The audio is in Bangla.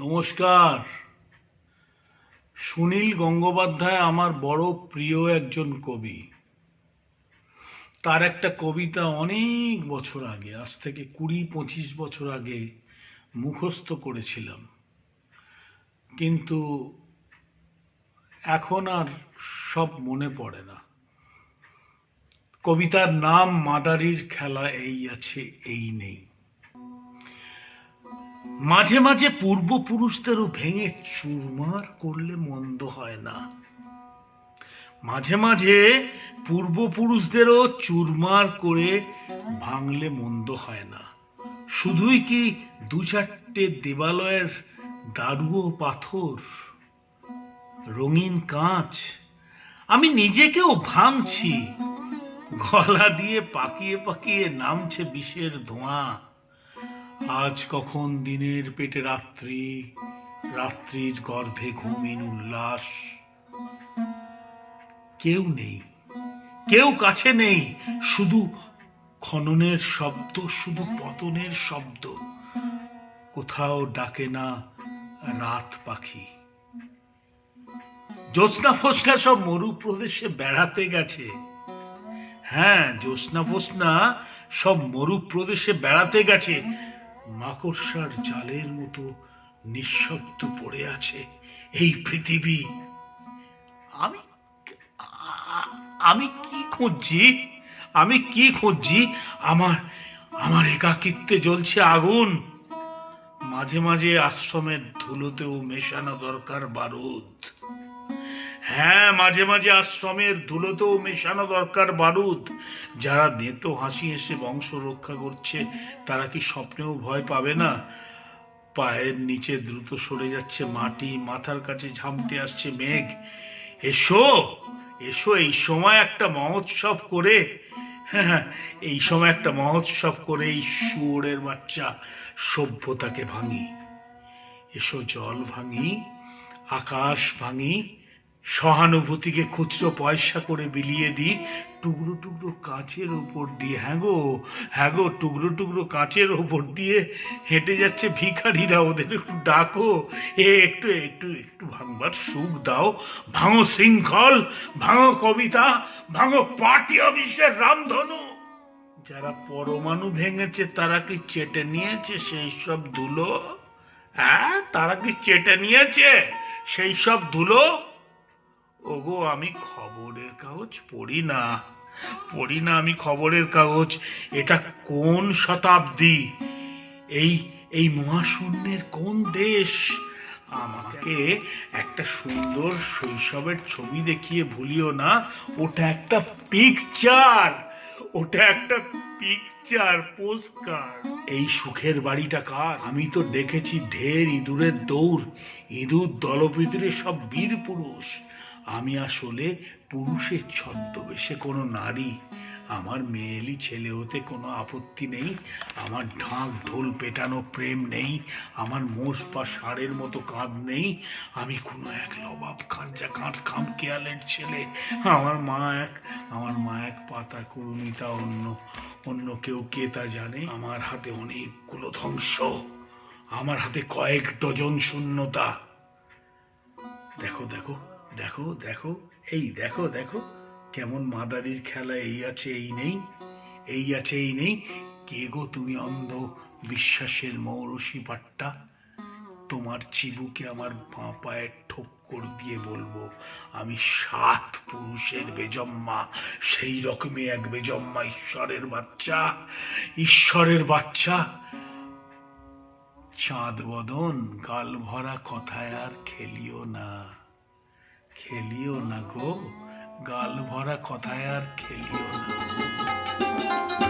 নমস্কার। সুনীল গঙ্গোপাধ্যায় আমার বড় প্রিয় একজন কবি। তার একটা কবিতা অনেক বছর আগে, আজ থেকে কুড়ি পঁচিশ বছর আগে মুখস্থ করেছিলাম। কিন্তু এখন আর সব মনে পড়ে না। কবিতার নাম মাদারির খেলা এই আছে, এই নেই। মাঝে মাঝে পূর্বপুরুষদেরও ভেঙে চুরমার করলে মন্দ হয় না। মাঝে মাঝে পূর্বপুরুষদেরও চুরমার করে ভাঙলে মন্দ হয় না। শুধুই কি দু চারটে দেবালয়ের দারুও পাথর, রঙিন কাঁচ আমি নিজেকেও ভাঙছি, গলা দিয়ে পাকিয়ে পাকিয়ে নামছে বিষের ধোঁয়া। আজ কখন দিনের পেটে রাত্রি, রাত্রির গর্ভে ঘুমিন উল্লাস? কেউ নেই, কেউ কাছে নেই, শুধু খননের শব্দ, শুধু পতনের শব্দ। কোথাও ডাকে না রাত পাখি। জ্যোৎস্না ফোসনা সব মরুপ্রদেশে বেড়াতে গেছে। হ্যাঁ জ্যোৎস্না ফোসনা সব মরুপ্রদেশে বেড়াতে গেছে। মাকড়সার জালের মতো নিঃশব্দ পড়ে আছে এই পৃথিবী। আমি আমি কি খুঁজছি? আমি কি খুঁজছি? আমার আমার একাকিত্বে জ্বলছে আগুন। মাঝে মাঝে আশ্রমের ধুলোতেও মেশানো দরকার বারুদ। হ্যাঁ মাঝে মাঝে আশ্রমের ধুলোতেও মেশানো দরকার বারুদ। যারা দেতো হাসি এসে বংশ রক্ষা করছে, তারা কি স্বপ্নেও ভয় পাবে না? পায়ের নিচে দ্রুত সরে যাচ্ছে মাটি, মাথার কাছে ঝামটে আসছে মেঘ। এসো এসো, এই সময় একটা মহোৎসব করে। হ্যাঁ এই সময় একটা মহোৎসব করে এই শুয়োরের বাচ্চা সভ্যতাকে ভাঙি। এসো জল ভাঙি, আকাশ ভাঙি সহানুভূতিকে খুচরো পয়সা করে বিলিয়ে দিই টুকরো টুকরো কাঁচের ওপর দিয়ে। হ্যাঁ গো হ্যাঁ গো, টুকরো টুকরো কাঁচের ওপর দিয়ে হেঁটে যাচ্ছে ভিখারিরা, ওদের একটু ডাকো। এ, একটু একটু একটু ভাঙবার সুখ দাও। ভাঙো শৃঙ্খল, ভাঙো কবিতা, ভাঙো পার্টি অফিসের রামধনু। যারা পরমাণু ভেঙেছে, তারা কি চেটে নিয়েছে সেই সব ধুলো? হ্যাঁ তারা কি চেটে নিয়েছে সেই সব ধুলো? ওগো, আমি খবরের কাগজ পড়ি না। পড়ি না আমি খবরের কাগজ। এটা কোন শতাব্দী? এই এই মহাশূন্যের কোন দেশ? আমাকে একটা সুন্দর শৈশবের ছবি দেখিয়ে ভুলিও না। ওটা একটা পিকচার ওটা একটা পিকচার পোস্টকার্ড এই সুখের বাড়িটা কার? আমি তো দেখেছি ঢের ইঁদুরের দৌড়। ইঁদুর দলপিতরে সব বীর পুরুষ। আমি আসলে পুরুষের ছদ্মবেশে কোনো নারী, আমার মেয়েলি ছেলে হতে কোনো আপত্তি নেই, আমার ঢাক ঢোল পেটানো প্রেম নেই, আমার মোষ বা ষাঁড়ের মতো কাঁধ নেই, আমি কোনো এক লবাব খাঞ্চা কাঁধ খাম কেয়ালের ছেলে, আমার মা এক, আমার মা এক পাতা কুড়ুমিতা অন্য অন্য কেউ কে তা জানে, আমার হাতে অনেকগুলো ধ্বংস, আমার হাতে কয়েক ডজন শূন্যতা। দেখো দেখো দেখো দেখো, এই দেখো দেখো, কেমন মাদারির খেলা, এই আছে, এই নেই, এই আছে, এই নেই। কে গো তুমি অন্ধ বিশ্বাসের মৌরসী পাট্টা? তোমার চিবুকে আমার বাঁ পায়ের ঠোক্কর দিয়ে বলব, আমি সাত পুরুষের বেজম্মা, সেই রকমই এক বেজম্মা ঈশ্বরের বাচ্চা ঈশ্বরের বাচ্চা। চাঁদ বদন, গাল ভরা কথায় আর খেলিও না। খেলিও না গো। গাল ভরা কথায় আর খেলিও না।